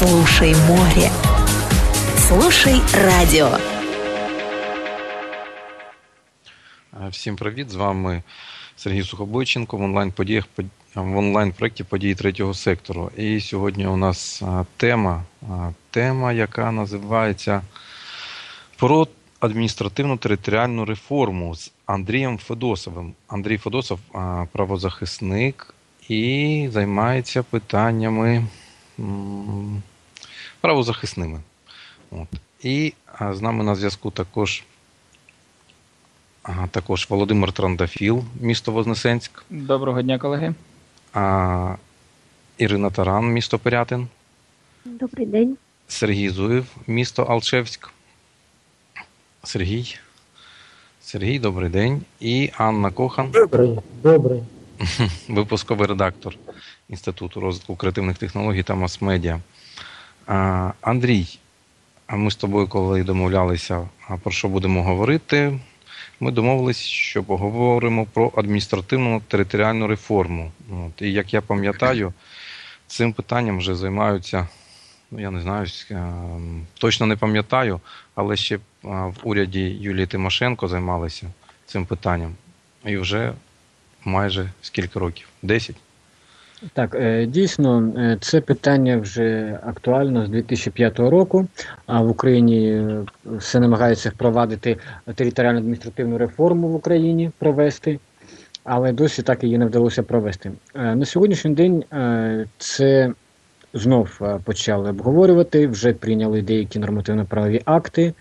Слушай море. Слушай радіо. Всім привіт! З вами Сергій Сухобойченко в онлайн подіях в онлайн проєкті події третього сектору. І сьогодні у нас тема, тема, яка називається про адміністративну територіальну реформу з Андрієм Федосовим. Андрій Федосов правозахисник і займається питаннями правозахисними. От. І з нами на зв'язку також також Володимир Трандафіл, місто Вознесенськ. Доброго дня, колеги. А, Ірина Таран, місто Пирятин. Добрий день. Сергій Зуєв, місто Алчевськ. Сергій. Сергій, добрий день. І Анна Кохан. Добрий, добрий. Випусковий редактор Інституту розвитку креативних технологій та мас-медіа. Андрій, а ми з тобою, коли домовлялися, про що будемо говорити, ми домовилися, що поговоримо про адміністративну територіальну реформу. От, І як я пам'ятаю, цим питанням вже займаються, ну я не знаю, точно не пам'ятаю, але ще в уряді Юлії Тимошенко займалися цим питанням. І вже майже скільки років? Десять? Так, е, дійсно, е, це питання вже актуально з 2005 року. А в Україні е, все намагається впровадити територіально адміністративну реформу в Україні провести, але досі так її не вдалося провести. На сьогоднішній день це знов почали обговорювати, вже прийняли деякі нормативно-правові акти.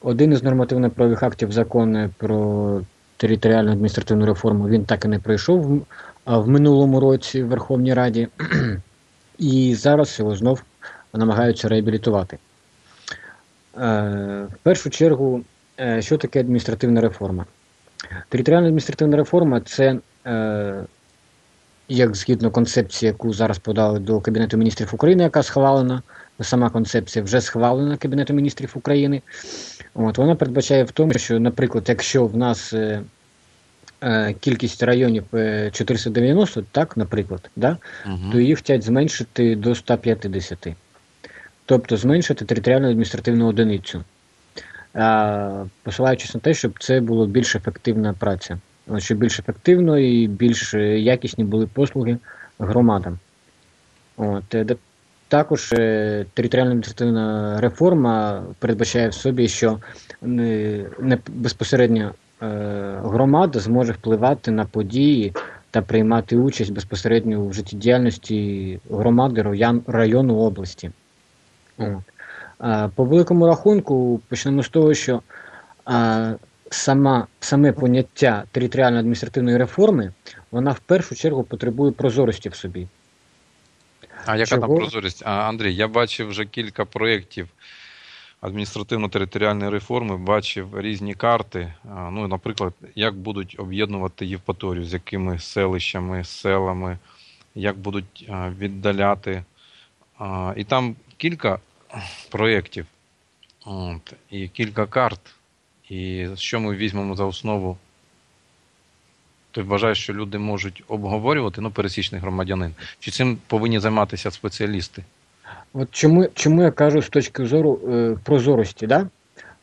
Один із нормативно-правових актів закон про територіальну адміністративну реформу він так і не пройшов в минулому році в Верховній Раді, і зараз його знов намагаються реабілітувати. Е, в першу чергу, е, що таке адміністративна реформа? Територіальна адміністративна реформа це, е, як згідно концепції, яку зараз подали до Кабінету міністрів України, яка схвалена, сама концепція вже схвалена Кабінетом міністрів України. От, Вона передбачає в тому, що, наприклад, якщо в нас кількість районів 490, е, так, наприклад, да, угу. то їх хочуть зменшити до 150. Тобто зменшити територіальну адміністративну одиницю, посилаючись на те, щоб це було більш ефективна праця, щоб більш ефективно і більш якісні були послуги громадам. От, е, також територіальна адміністративна реформа передбачає в собі, що не безпосередньо Е, громада зможе впливати на події та приймати участь безпосередньо в життєдіяльності громади району області. По великому рахунку почнемо з того, що сама, саме поняття територіальної адміністративної реформи, вона в першу чергу потребує прозорості в собі. А яка Чого? там прозорість? А, Андрій, я бачив вже кілька проєктів адміністративно-територіальної реформи бачив різні карти. Ну, наприклад, як будуть об'єднувати Євпаторію, з якими селищами, селами, як будуть віддаляти. І там кілька проєктів і кілька карт. І що ми візьмемо за основу? Ти вважаєш, що люди можуть обговорювати, ну, пересічний громадянин, чи цим повинні займатися спеціалісти? От чому чому я кажу з точки зору е, прозорості, да?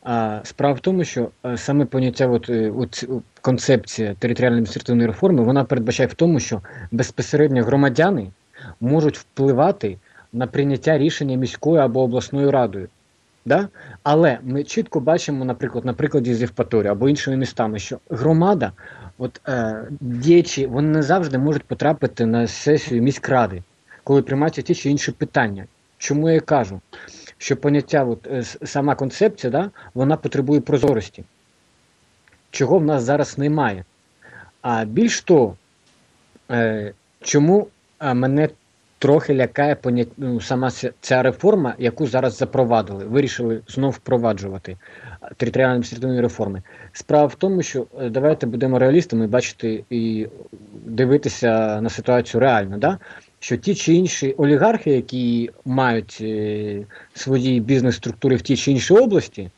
А справа в тому, що е, саме поняття, от, е, от концепція територіальної адміністративної реформи, вона передбачає в тому, що безпосередньо громадяни можуть впливати на прийняття рішення міською або обласною радою. Да? Але ми чітко бачимо, наприклад, на прикладі з Євпаторії або іншими містами, що громада, от е, діячі, вони не завжди можуть потрапити на сесію міськради, коли приймаються ті чи інші питання. Чому я кажу? Що поняття, от, е, сама концепція, да, вона потребує прозорості, чого в нас зараз немає. А більш того, е, чому е, мене трохи лякає понять, ну, сама ця реформа, яку зараз запровадили, вирішили знов впроваджувати територіальні адміністративні реформи. Справа в тому, що давайте будемо реалістами бачити і дивитися на ситуацію реально. Да? Що ті чи інші олігархи, які мають е, свої бізнес-структури в тій чи іншій області,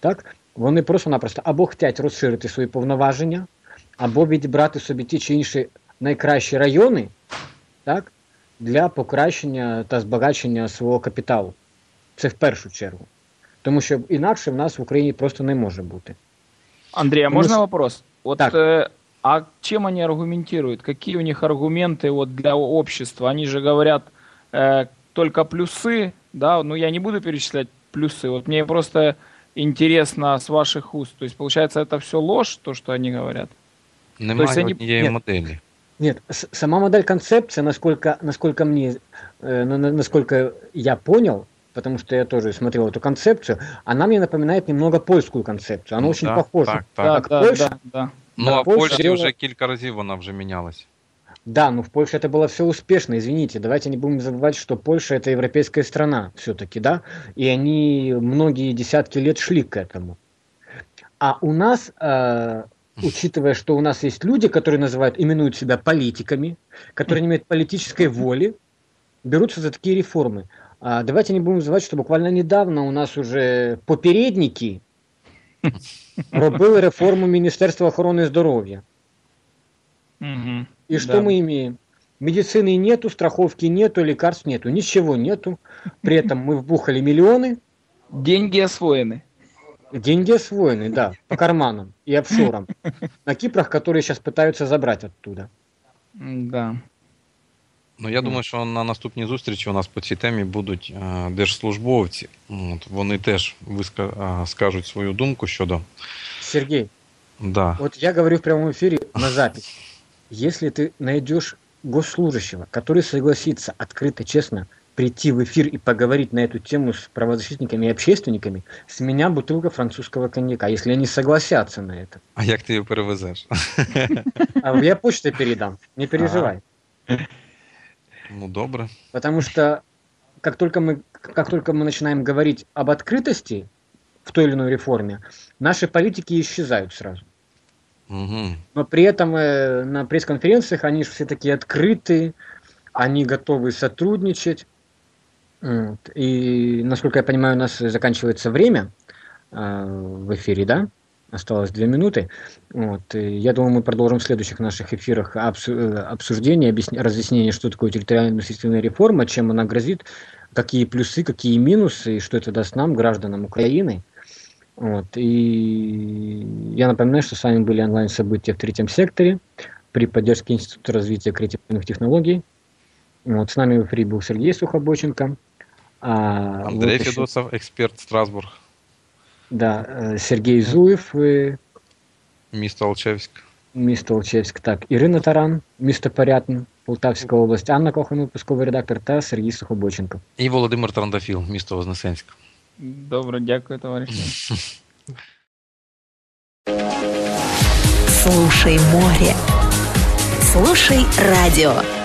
так, вони просто-напросто або хочуть розширити свої повноваження, або відібрати собі ті чи інші найкращі райони, так, для покращення та збагачення свого капіталу. Це в першу чергу. Тому що інакше в нас в Україні просто не може бути. Андрей, а можно с- вопрос? Вот, Так. э, а чем они аргументируют? Какие у них аргументы вот для общества? Они же говорят э, только плюсы, да? Ну, я не буду перечислять плюсы. Вот мне просто интересно с ваших уст. То есть, получается, это все ложь, то, что они говорят? Немає вони- однієї Ні. моделі. Нет, с- сама модель концепция, насколько, насколько мне, э, на- на- насколько я понял, потому что я тоже смотрел эту концепцию, она мне напоминает немного польскую концепцию. Она Ну, очень так, похожа. Так, так. Да, Как да, Польша? да, да. Ну, Да, а в Польща Польщі делала- вже кілька разів вона вже мінялась. Да, но в Польше это было все успешно, извините. Давайте не будем забывать, что Польша это европейская страна все-таки, да? И они многие десятки лет шли к этому. А у нас, э, учитывая, что у нас есть люди, которые называют, именуют себя политиками, которые не имеют политической воли, берутся за такие реформы. А давайте не будем забывать, что буквально недавно у нас уже попередники робили реформу Міністерства охорони здоров'я. Мгм. И что Да. мы имеем? Медицины нету, страховки нету, лекарств нету, ничего нету. При этом мы вбухали миллионы, Деньги освоены. деньги освоены, да, по карманам и офшорам. На Кипрох, которые сейчас пытаются забрать оттуда. Да. Ну, я Ну. думаю, що на наступній зустрічі у нас по цій темі будуть е, держслужбовці. От, вони теж виска... е, скажуть свою думку щодо. Сергей, Да. вот я говорю в прямом эфире на запись. Если ты найдешь госслужащего, который согласится открыто, честно прийти в эфир и поговорить на эту тему с правозащитниками и общественниками, с меня бутылка французского коньяка, если они согласятся на это. А як ти її перевезеш? А я почтой передам, не переживай. Ну, добре. Потому что как только мы, как только мы начинаем говорить об открытости в той или иной реформе, наши политики исчезают сразу. Угу. Но при этом э, на пресс-конференциях они же все такие открытые, они готовы сотрудничать. Вот. И, насколько я понимаю, у нас заканчивается время э, в эфире, да? Осталось две минуты. Вот. И я думаю, мы продолжим в следующих наших эфирах э, обсуждение, объясня- разъяснение, что такое территориально-административная реформа, чем она грозит, какие плюсы, какие минусы, и что это даст нам, гражданам Украины. Вот. И я напоминаю, что с вами были онлайн-события в третьем секторе при поддержке Института развития креативных технологий. Вот. С нами в эфире был Сергей Сухобоченко. А, Андрей вот еще- Федосов, експерт Страсбург, Да, э, Сергей Зуев, э, місто Алчевськ. місто Олчевськ. Так, Ірина Таран, місто Порятин, Полтавська область, Анна Кохан, випусковий редактор та Сергій Сухобоченко. І Володимир Трандафіл, місто Вознесенськ. Добро, дякую, товарищи. Слушай море. Слушай радио.